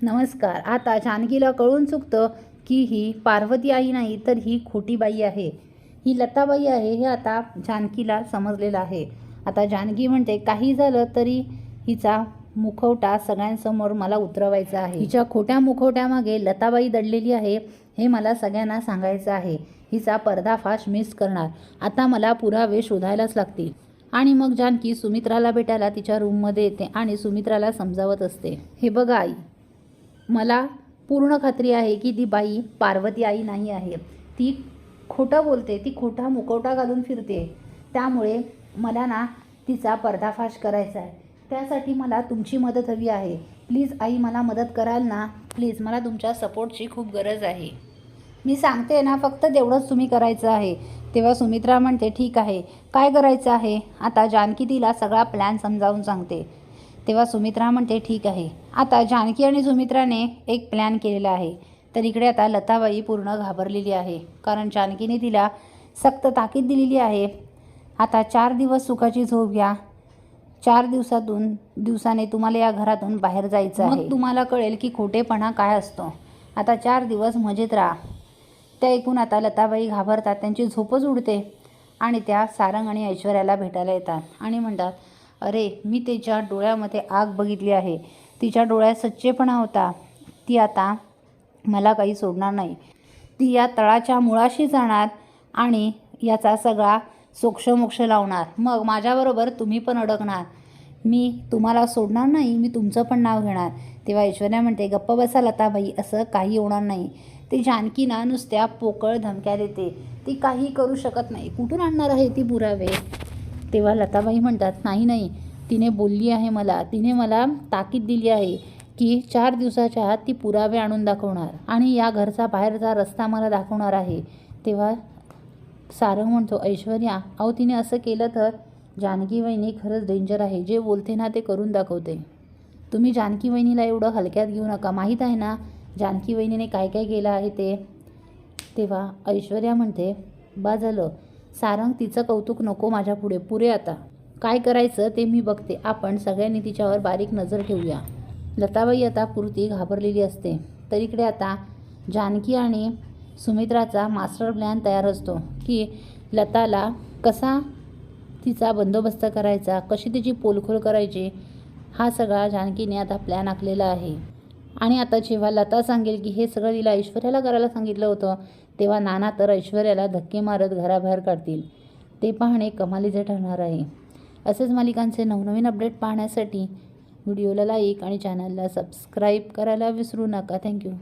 नमस्कार. आता जानकीला कळून चुकतं की ही पार्वती आई नाही तर ही खोटी बाई आहे. ही लताबाई आहे हे आता जानकीला समजलेलं आहे. आता जानकी म्हणते काही झालं तरी हिचा मुखवटा सगळ्यांसमोर मला उतरवायचा आहे. हिच्या खोट्या मुखवट्यामागे लताबाई दडलेली आहे हे मला सगळ्यांना सांगायचं आहे. हिचा पर्दाफाश मिस करणार. आता मला पुरावे शोधायलाच लागतील. आणि मग जानकी सुमित्राला भेटायला तिच्या रूममध्ये येते आणि सुमित्राला समजावत असते हे बघा आई मला पूर्ण खात्री आहे की ती बाई पार्वती आई नाही आहे. ती खोटं बोलते ती खोटा मुखवटा घालून फिरते. त्यामुळे मला ना तिचा पर्दाफाश करायचा आहे. त्यासाठी मला तुमची मदत हवी आहे. प्लीज आई मला मदत कराल ना? प्लीज मला तुमच्या सपोर्टची खूप गरज आहे. मी सांगते ना फक्त तेवढंच तुम्ही करायचं आहे. तेव्हा सुमित्रा म्हणते ठीक आहे. काय करायचं आहे? आता जानकी तिला सगळा प्लॅन समजावून सांगते. तेव्हा सुमित्रा म्हणते ठीक आहे. आता जानकी आणि सुमित्राने एक प्लॅन केलेला आहे. तर इकडे आता लताबाई पूर्ण घाबरलेली आहे. कारण जानकीने तिला सक्त ताकीद दिलेली आहे. आता चार दिवस सुखाची झोप घ्या. चार दिवसातून दिवसाने तुम्हाला या घरातून बाहेर जायचं आहे. मग तुम्हाला कळेल की खोटेपणा काय असतो. आता चार दिवस मजेत राहा. त्या ऐकून आता लताबाई घाबरतात त्यांची झोपच उडते आणि त्या सारंग आणि ऐश्वर्याला भेटायला येतात आणि म्हणतात अरे मी तिच्या डोळ्यामध्ये आग बघितली आहे. तिच्या डोळ्यात सच्चेपणा होता. ती आता मला काही सोडणार नाही. ती या तळाच्या मुळाशी जाणार आणि याचा सगळा सोक्षमोक्ष लावणार. मग माझ्याबरोबर तुम्ही पण अडकणार. मी तुम्हाला सोडणार नाही मी तुमचं पण नाव घेणार. तेव्हा ऐश्वर्या म्हणते गप्प बसा लताबाई असं काही होणार नाही. ती जानकीना नुसत्या पोकळ धमक्या देते. ती काही करू शकत नाही. कुठून आणणार आहे ती पुरावे? तेव्हा लताबाई म्हणतात नाही नाही तिने बोलली आहे मला तिने मला ताकीद दिली आहे की चार दिवसाच्या आत ती पुरावे आणून दाखवणार आणि या घरचा बाहेरचा रस्ता मला दाखवणार आहे. तेव्हा सारंग म्हणतो ऐश्वर्या अहो तिने असं केलं तर जानकी वहिनी खरंच डेंजर आहे जे बोलते ना ते करून दाखवते. तुम्ही जानकी वहिनीला एवढं हलक्यात घेऊ नका माहीत आहे ना जानकी वहिनीने काय काय केलं आहे ते? तेव्हा ऐश्वर्या म्हणते बा झालं सारंग तिचं कौतुक नको माझ्या पुढे. पुरे आता. काय करायचं ते मी बघते. आपण सगळ्यांनी तिच्यावर बारीक नजर ठेवूया. लताबाई आता पुरती घाबरलेली असते. तर इकडे आता जानकी आणि सुमित्राचा मास्टर प्लॅन तयार असतो की लताला कसा तिचा बंदोबस्त करायचा कशी तिची पोलखोल करायची हा सगळा जानकीने आता प्लॅन आखलेला आहे. आणि आता जेव्हा लता सांगेल की हे सगळं तिला ऐश्वर्याला करायला सांगितलं होतं तेव्हा नाना तर ऐश्वर्याला धक्के मारत घराबाहेर काढतील. ते पाहणे कमालीचे ठरणार आहे. असेच मालिकांचे नवनवीन अपडेट पाहण्यासाठी व्हिडिओला लाईक आणि चॅनलला सबस्क्राईब करायला विसरू नका. थँक्यू